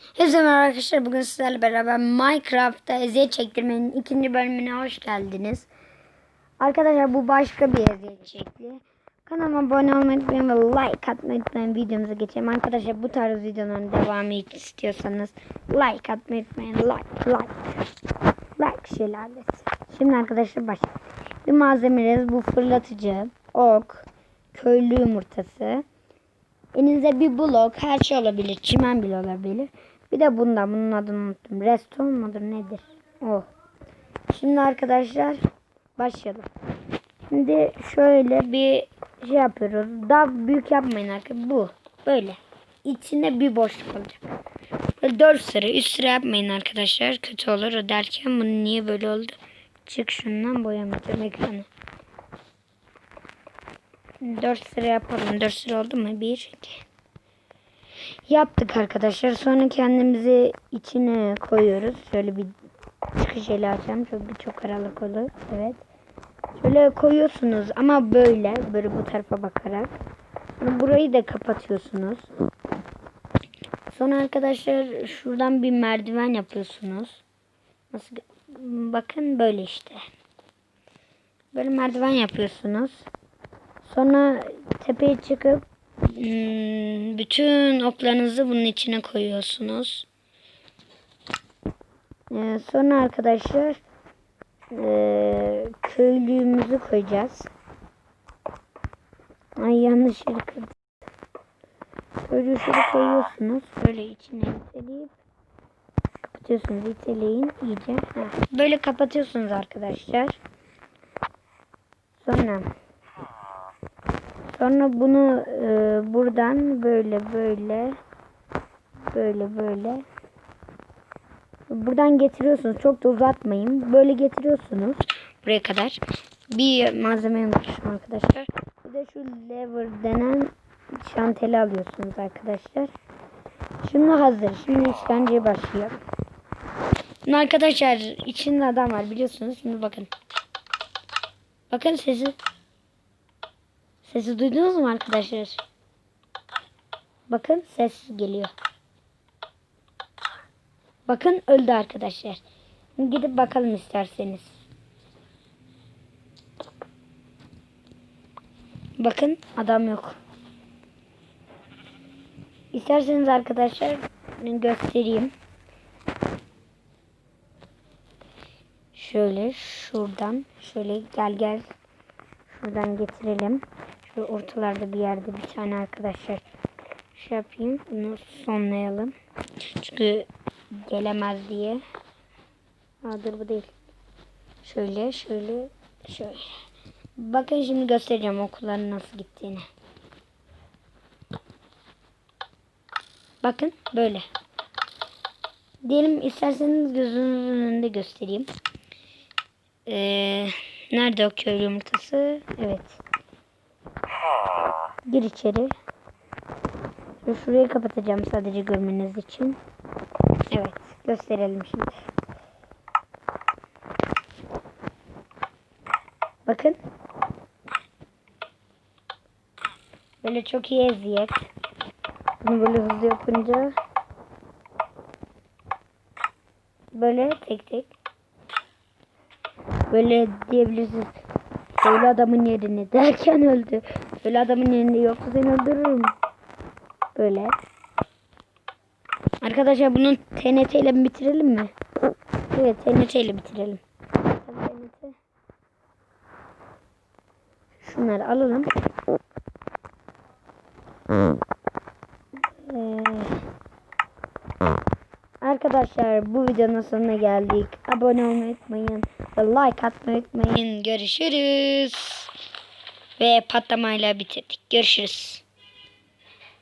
Herkese merhaba arkadaşlar. Bugün sizlerle beraber Minecraft'ta eziyet çektirmenin ikinci bölümüne hoş geldiniz. Arkadaşlar bu başka bir eziyet şekli. Kanalıma abone olmayı unutmayın ve like atmayı unutmayın. Videomuza geçelim. Arkadaşlar bu tarz videoların devamı istiyorsanız like atmayı unutmayın. Like, like. Like şelalesi. Şimdi arkadaşlar başlayalım. Bir malzememiz bu fırlatıcı, ok, köylü yumurtası, Elinize bir blok her şey olabilir. Çimen bile olabilir. Bir de bundan bunun adını unuttum. Redstone mudur nedir? O. Şimdi arkadaşlar başlayalım. Şimdi şöyle bir şey yapıyoruz. Daha büyük yapmayın arkadaşlar. Bu. Böyle. İçinde bir boşluk olacak. Böyle 4 sıra 3 sıra yapmayın arkadaşlar. Kötü olur. O derken bunu niye böyle oldu? Çık şundan boyamayacağım ekranı. 4 sıra yapalım. 4 sıra oldu mu? 1, 2. Yaptık arkadaşlar. Sonra kendimizi içine koyuyoruz. Şöyle bir çıkış eli açacağım. Çünkü çok aralık olur. Evet. Şöyle koyuyorsunuz ama böyle. Böyle bu tarafa bakarak. Sonra burayı da kapatıyorsunuz. Sonra arkadaşlar şuradan bir merdiven yapıyorsunuz. Nasıl? Bakın böyle işte. Böyle merdiven yapıyorsunuz. Sonra tepeye çıkıp bütün oklarınızı bunun içine koyuyorsunuz. Ee, sonra arkadaşlar ee, köylüğümüzü koyacağız. Ay yanlış yeri kırdım. Şöyle koyuyorsunuz. Böyle içine iteleyip kapatıyorsunuz. İteleyin iyice. Böyle kapatıyorsunuz arkadaşlar. Sonra Sonra bunu e, buradan böyle böyle böyle böyle buradan getiriyorsunuz. Çok da uzatmayın. Böyle getiriyorsunuz buraya kadar. Bir malzeme unutmuşum arkadaşlar. Bir de şu lever denen şanteli alıyorsunuz arkadaşlar. Şimdi hazır. Şimdi işkenceye başlayalım. Şimdi arkadaşlar içinde adam var biliyorsunuz. Şimdi bakın. Bakın sesi. Sesi duydunuz mu arkadaşlar? Bakın ses geliyor. Bakın öldü arkadaşlar. Gidip bakalım isterseniz. Bakın adam yok. İsterseniz arkadaşlar göstereyim. Şöyle şuradan şöyle gel gel şuradan getirelim. Şu ortalarda bir yerde bir tane arkadaşlar şey yapayım. Bunu sonlayalım. Çünkü gelemez diye. Aa, dur bu değil. Şöyle şöyle şöyle. Bakın şimdi göstereceğim okulların nasıl gittiğini. Bakın böyle. Diyelim isterseniz gözünüzün önünde göstereyim. Ee, nerede o köylü yumurtası? Evet. Gir içeri. Ve şurayı kapatacağım sadece görmeniz için. Evet. Gösterelim şimdi. Bakın. Böyle çok iyi eziyet. Bunu böyle hızlı yapınca böyle tek tek böyle diyebilirsiniz. Öyle adamın yerini derken öldü. Öyle adamın yerinde yoksa seni öldürürüm. Böyle. Arkadaşlar bunu TNT ile bitirelim mi? Evet TNT ile bitirelim. Şunları alalım. Ee, arkadaşlar bu videonun sonuna geldik. Abone olmayı unutmayın. Like atmayı unutmayın. Görüşürüz. Ve patlamayla bitirdik. Görüşürüz.